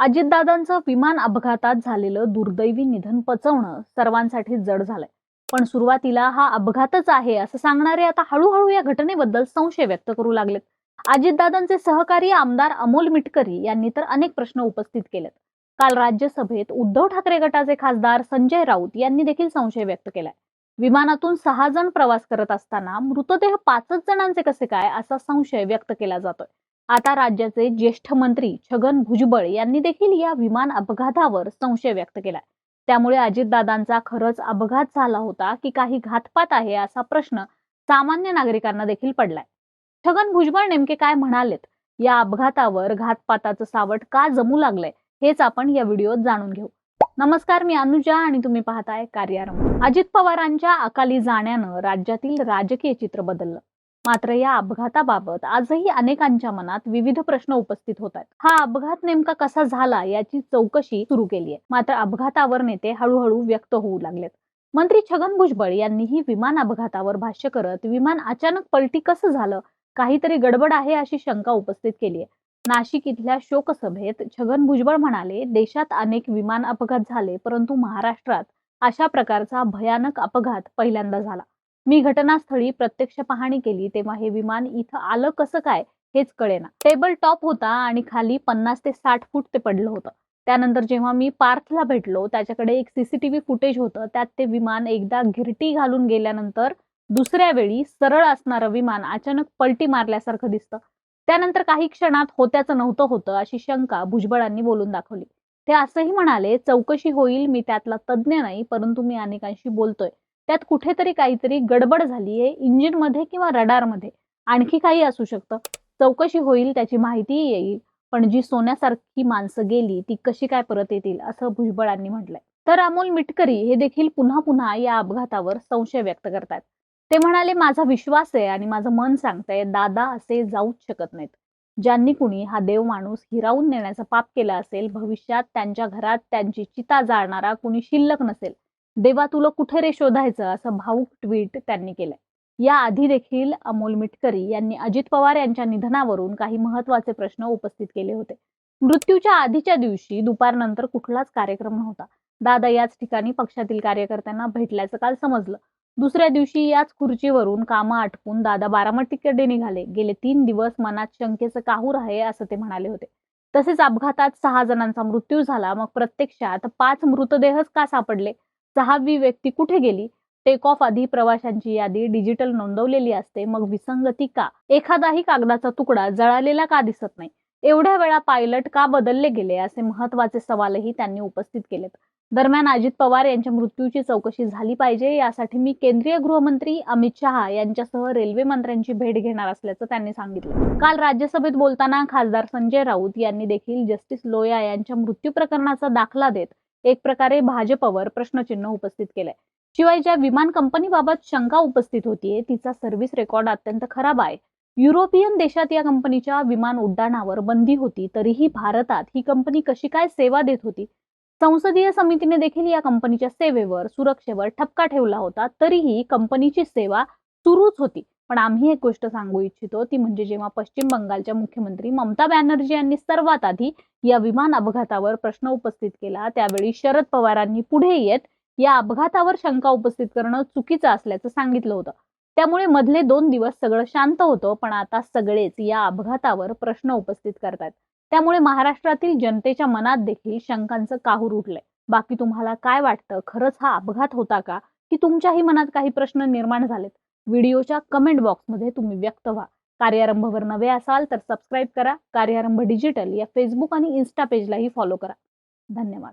अजितदादांचं विमान अपघातात झालेलं दुर्दैवी निधन पचवणं सर्वांसाठी जड झालंय. पण सुरुवातीला हा अपघातच आहे असं सांगणारे आता हळूहळू या घटनेबद्दल संशय व्यक्त करू लागलेत. अजितदादांचे सहकारी आमदार अमोल मिटकरी यांनी तर अनेक प्रश्न उपस्थित केलेत. काल राज्यसभेत उद्धव ठाकरे गटाचे खासदार संजय राऊत यांनी देखील संशय व्यक्त केलाय. विमानातून सहा जण प्रवास करत असताना मृतदेह पाचच जणांचे कसे काय असा संशय व्यक्त केला जातोय. आता राज्याचे ज्येष्ठ मंत्री छगन भुजबळ यांनी देखील या विमान अपघातावर संशय व्यक्त केलाय. त्यामुळे अजितदादांचा खरंच अपघात झाला होता की काही घातपात आहे असा प्रश्न सामान्य नागरिकांना देखील पडलाय. छगन भुजबळ नेमके काय म्हणालेत? या अपघातावर घातपाताचं सावट का जमू लागलंय? हेच आपण या व्हिडिओत जाणून घेऊ. नमस्कार मी अनुजा आणि तुम्ही पाहताय कार्यारंभ. अजित पवारांच्या अकाली जाण्यानं राज्यातील राजकीय चित्र बदललं. मात्र या अपघाताबाबत आजही अनेकांच्या मनात विविध प्रश्न उपस्थित होत आहेत. हा अपघात नेमका कसा झाला याची चौकशी सुरू केली आहे मात्र अपघातावर नेते हळूहळू व्यक्त होऊ लागलेत. मंत्री छगन भुजबळ यांनीही विमान अपघातावर भाष्य करत विमान अचानक पलटी कसं झालं? काहीतरी गडबड आहे अशी शंका उपस्थित केली आहे नाशिक इथल्या शोकसभेत छगन भुजबळ म्हणाले देशात अनेक विमान अपघात झाले परंतु महाराष्ट्रात अशा प्रकारचा भयानक अपघात पहिल्यांदा झाला. मी घटनास्थळी प्रत्यक्ष पाहणी केली तेव्हा हे विमान इथं आलं कसं काय हेच कळेना. टेबल टॉप होता आणि खाली पन्नास ते साठ फूट ते पडलं होतं. त्यानंतर जेव्हा मी पार्थला भेटलो त्याच्याकडे एक सीसीटीव्ही फुटेज होतं. त्यात ते विमान एकदा घिरटी घालून गेल्यानंतर दुसऱ्या वेळी सरळ असणारं विमान अचानक पलटी मारल्यासारखं दिसतं. त्यानंतर काही क्षणात होत्याचं नव्हतं होतं अशी शंका भुजबळांनी बोलून दाखवली. ते असंही म्हणाले चौकशी होईल मी त्यातला तज्ज्ञ नाही परंतु मी अनेकांशी बोलतोय. त्यात कुठेतरी काहीतरी गडबड झालीये इंजिनमध्ये किंवा रडारमध्ये. आणखी काही असू शकतं. चौकशी होईल त्याची माहितीही येईल. पण जी सोन्यासारखी माणसं गेली ती कशी काय परत येतील असं भुजबळांनी म्हटलंय. तर अमोल मिटकरी हे देखील पुन्हा पुन्हा या अपघातावर संशय व्यक्त करतात. ते म्हणाले माझा विश्वास आहे आणि माझं मन सांगतंय दादा असे जाऊच शकत नाहीत. ज्यांनी कुणी हा देव माणूस हिरावून नेण्याचा पाप केला असेल भविष्यात त्यांच्या घरात त्यांची चिता जाळणारा कुणी शिल्लक नसेल. देवा तुला कुठे रे शोधायचं? असं भाऊक ट्विट त्यांनी केलंय. या आधी देखील अमोल मिटकरी यांनी अजित पवार यांच्या निधनावरून काही महत्त्वाचे प्रश्न उपस्थित केले होते. मृत्यूच्या आधीच्या दिवशी दुपारनंतर कुठलाच कार्यक्रम नव्हता. दादा याच ठिकाणी पक्षातील कार्यकर्त्यांना भेटल्याचं काल समजलं. दुसऱ्या दिवशी याच खुर्चीवरून कामं आटपून दादा बारामतीकडे निघाले. गेले तीन दिवस मनात शंकेचं काहूर आहे असं ते म्हणाले होते. तसेच अपघातात सहा जणांचा मृत्यू झाला. मग प्रत्यक्षात पाच मृतदेहच का सापडले? सहावी व्यक्ती कुठे गेली? टेक ऑफ आधी प्रवाशांची यादी डिजिटल नोंदवलेली असते मग विसंगती का? एखादाही कागदाचा तुकडा जळालेला का दिसत नाही? एवढ्या वेळा पायलट का बदलले गेले? असे महत्त्वाचे सवालही त्यांनी उपस्थित केलेत. दरम्यान अजित पवार यांच्या मृत्यूची चौकशी झाली पाहिजे यासाठी मी केंद्रीय गृहमंत्री अमित शहा यांच्यासह रेल्वे मंत्र्यांची भेट घेणार असल्याचं त्यांनी सांगितलं. काल राज्यसभेत बोलताना खासदार संजय राऊत यांनी देखील जस्टिस लोया यांच्या मृत्यू प्रकरणाचा दाखला देत एक प्रकारे भाजपवर प्रश्नचिन्ह उपस्थित केलंय. शिवाय ज्या विमान कंपनीबाबत शंका उपस्थित होतीये तिचा सर्व्हिस रेकॉर्ड अत्यंत खराब आहे. युरोपियन देशात या कंपनीच्या विमान उड्डाणावर बंदी होती तरीही भारतात ही कंपनी कशी काय सेवा देत होती? संसदीय समितीने देखील या कंपनीच्या सेवेवर सुरक्षेवर ठपका ठेवला होता तरीही कंपनीची सेवा सुरूच होती. पण आम्ही एक गोष्ट सांगू इच्छितो ती म्हणजे जेव्हा पश्चिम बंगालच्या मुख्यमंत्री ममता बॅनर्जी यांनी सर्वात आधी या विमान अपघातावर प्रश्न उपस्थित केला त्यावेळी शरद पवारांनी पुढे येत या अपघातावर शंका उपस्थित करणं चुकीचं असल्याचं सांगितलं होतं. त्यामुळे मधले दोन दिवस सगळं शांत होतं पण आता सगळेच या अपघातावर प्रश्न उपस्थित करतात. त्यामुळे महाराष्ट्रातील जनतेच्या मनात देखील शंकांचं काहूर उठलंय. बाकी तुम्हाला काय वाटतं? खरंच हा अपघात होता का? की तुमच्याही मनात काही प्रश्न निर्माण झालेत? व्हिडिओच्या कमेंट बॉक्समध्ये तुम्ही व्यक्त व्हा. कार्यारंभवर नवे असाल तर सबस्क्राईब करा. कार्यारंभ डिजिटल या फेसबुक आणि इन्स्टा पेजलाही फॉलो करा. धन्यवाद.